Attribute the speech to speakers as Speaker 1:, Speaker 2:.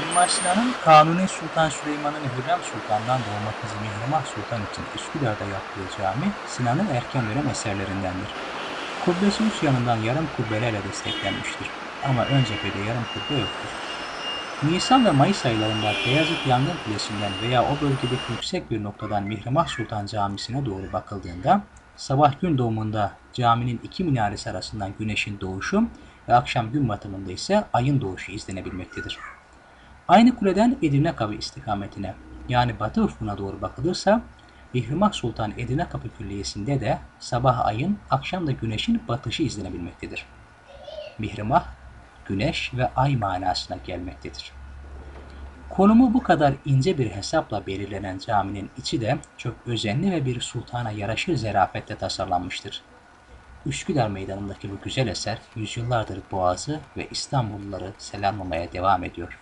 Speaker 1: Sinan'ın Kanuni Sultan Süleyman'ın Hürrem Sultan'dan doğma kızı Mihrimah Sultan için Üsküdar'da yaptığı cami Sinan'ın erken dönem eserlerindendir. Kubbesi üst yanından yarım kubbelerle desteklenmiştir. Ama ön cephede yarım kubbe yoktur. Nisan ve Mayıs aylarında Beyazıt Yangın Kulesi'nden veya o bölgedeki yüksek bir noktadan Mihrimah Sultan Camisi'ne doğru bakıldığında sabah gün doğumunda caminin iki minaresi arasından güneşin doğuşu ve akşam gün batımında ise ayın doğuşu izlenebilmektedir. Aynı kuleden Edirne Kapı istikametine yani batı ufkuna doğru bakılırsa Mihrimah Sultan Edirne Kapı Külliyesi'nde de sabah ayın akşam da güneşin batışı izlenebilmektedir. Mihrimah, güneş ve ay manasına gelmektedir. Konumu bu kadar ince bir hesapla belirlenen caminin içi de çok özenli ve bir sultana yaraşır zerafetle tasarlanmıştır. Üsküdar Meydanı'ndaki bu güzel eser yüzyıllardır Boğaz'ı ve İstanbulluları selamlamaya devam ediyor.